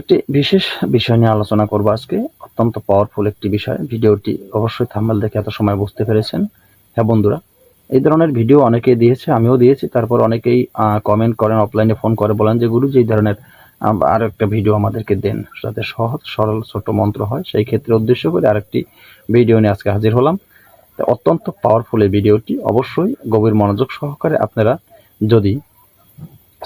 একটি বিশেষ বিষয় নিয়ে আলোচনা করব আজকে। অত্যন্ত পাওয়ারফুল একটি বিষয়। ভিডিওটি অবশ্যই থাম্বেল দেখে এত সময় বুঝতে পেরেছেন। হ্যাঁ বন্ধুরা, এই ধরনের ভিডিও অনেকেই দিয়েছে, আমিও দিয়েছি। তারপর অনেকেই কমেন্ট করেন অফলাইনে ফোন করে, বলেন যে গুরু যে এই ধরনের আর একটা ভিডিও আমাদেরকে দেন যাতে সহজ, সরল, ছোট মন্ত্র হয়। সেই ক্ষেত্রে উদ্দেশ্য করে আরেকটি ভিডিও নিয়ে আজকে হাজির হলাম। অত্যন্ত পাওয়ারফুল এই ভিডিওটি অবশ্যই গভীর মনোযোগ সহকারে আপনারা যদি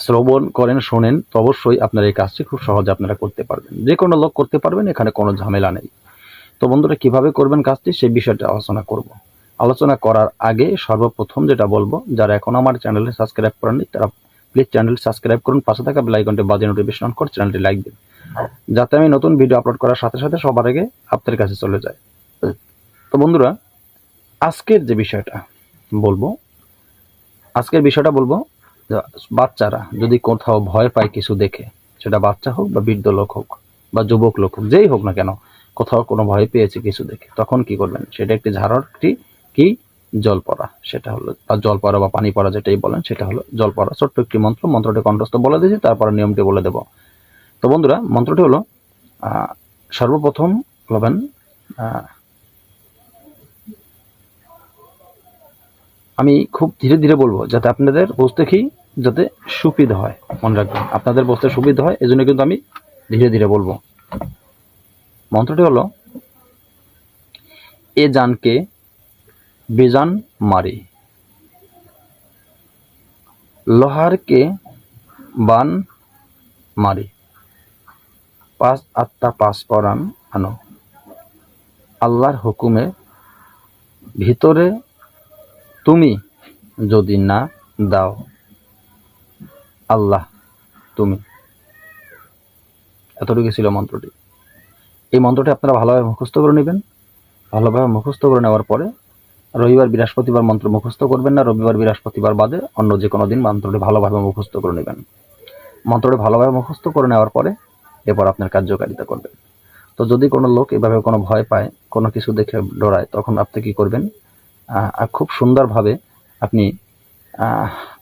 শ্রবণ করেন, শোনেন, তো অবশ্যই আপনার এই কাজটি খুব সহজে আপনারা করতে পারবেন। যে কোনো লোক করতে পারবেন, এখানে কোনো ঝামেলা নেই। তো বন্ধুরা, কীভাবে করবেন কাজটি সেই বিষয়টা আলোচনা করব। আলোচনা করার আগে সর্বপ্রথম যেটা বলব, যারা এখন আমার চ্যানেলে সাবস্ক্রাইব করেননি, তারা প্লিজ চ্যানেল সাবস্ক্রাইব করুন, পাশে থাকা বেল আইকনটি বাজে নোটিফিকেশন অন করে চ্যানেলটি লাইক দিন। যাতে আমি নতুন ভিডিও আপলোড করার সাথে সাথে সবার আগে আপনার কাছে চলে যায়। তো বন্ধুরা, আজকের যে বিষয়টা বলব, আজকের বিষয়টা বলব বাচ্চারা যদি কোথাও ভয় পায় কিছু দেখে, সেটা বাচ্চা হোক বা বৃদ্ধ লোক হোক বা যুবক লোক হোক, যেই হোক না কেন, কোথাও কোনো ভয় পেয়েছে কিছু দেখে, তখন কি করবেন? সেটা একটি ঝাড়রটি কি? জল পড়া, সেটা হলো, বা জল পড়া বা পানি পড়া যেটাই বলেন, সেটা হলো জল পড়া। ছোট্ট একটি মন্ত্র, মন্ত্রটি কণ্ঠস্থ বলে দিয়েছি, তারপরে নিয়মটি বলে দেব। তো বন্ধুরা, মন্ত্রটি হলো সর্বপ্রথম বলবেন আমি খুব ধীরে ধীরে বলব যাতে আপনাদের বুঝতে কি যাতে সুবিধা হয়, মনে রাখবেন। আপনাদের বুঝতে সুবিধা হয়, এজন্য কিন্তু আমি ধীরে ধীরে বলব। মন্ত্রটি হলো, এ জানকে বেজান মারি। লোহারকে বান মারি। পাঁচ আত্মা পাঁচ পরাণ আনো। আল্লাহর হুকুমে ভিতরে তুমি যদি না দাও, আল্লাহ তুমি। এতটুকু ছিল মন্ত্রটি। এই মন্ত্রটি আপনারা ভালোভাবে মুখস্থ করে নেবেন। ভালোভাবে মুখস্থ করে নেওয়ার পরে রবিবার বৃহস্পতিবার মন্ত্র মুখস্থ করবেন না, রবিবার বৃহস্পতিবার বাদে অন্য যে কোনো দিন মন্ত্রটি ভালোভাবে মুখস্থ করে নেবেন। মন্ত্রটি ভালোভাবে মুখস্থ করে নেওয়ার পরে এরপর আপনার কার্যকারিতা করবেন। তো যদি কোনো লোক এভাবে কোনো ভয় পায়, কোনো কিছু দেখে ডরায়, তখন আপনি কি করবেন? খুব সুন্দরভাবে আপনি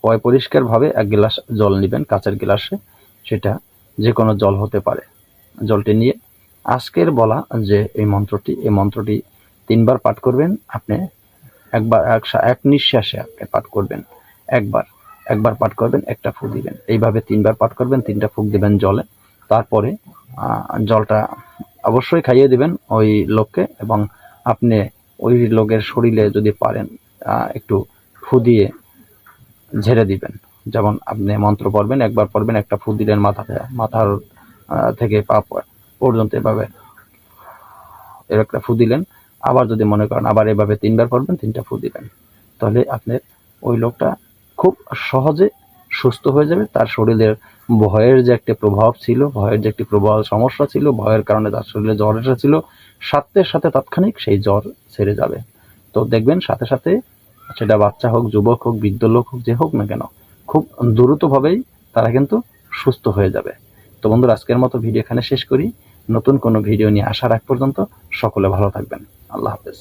পয় পরিষ্কারভাবে এক গ্লাস জল নেবেন কাঁচের গ্লাসে। সেটা যে কোনো জল হতে পারে। জলটি নিয়ে আজকের বলা যে এই মন্ত্রটি এই মন্ত্রটি তিনবার পাঠ করবেন, আপনি একবার, এক- এক নিঃশ্বাসে আপনি পাঠ করবেন। একবার একবার পাঠ করবেন, একটা ফুক দিবেন। এইভাবে তিনবার পাঠ করবেন, তিনটা ফুক দিবেন জলে। তারপরে জলটা অবশ্যই খাইয়ে দিবেন ওই লোককে এবং আপনি ওই লোকের শরীরে যদি পারেন একটু ফু দিয়ে ঝেড়ে দিবেন। যেমন আপনি মন্ত্র পড়বেন, একবার পড়বেন, একটা ফু দিলেন মাথাতে, মাথার থেকে পা পর্যন্ত এভাবে এর একটা ফু দিলেন। আবার যদি মনে করেন আবার এভাবে তিনবার পড়বেন, তিনটা ফু দিবেন তাহলে আপনার ওই লোকটা খুব সহজে সুস্থ হয়ে যাবে। তার শরীরের ভয়ের যে একটা প্রভাব ছিল, ভয়ের যে একটি প্রবল সমস্যা ছিল, ভয়ের কারণে তার শরীরে জ্বর এসেছিল সাথে সাথে তাৎক্ষণিক সেই জ্বর ছেড়ে যাবে। তো দেখবেন সাথে সাথে সেটা বাচ্চা হোক, যুবক হোক, বৃদ্ধ লোক হোক, যে হোক না কেন, খুব দ্রুতভাবেই তারা কিন্তু সুস্থ হয়ে যাবে। তো বন্ধুরা, আজকের মতো ভিডিও এখানে শেষ করি। নতুন কোনো ভিডিও নিয়ে আসার আগ পর্যন্ত সকলে ভালো থাকবেন। আল্লাহ হাফেজ।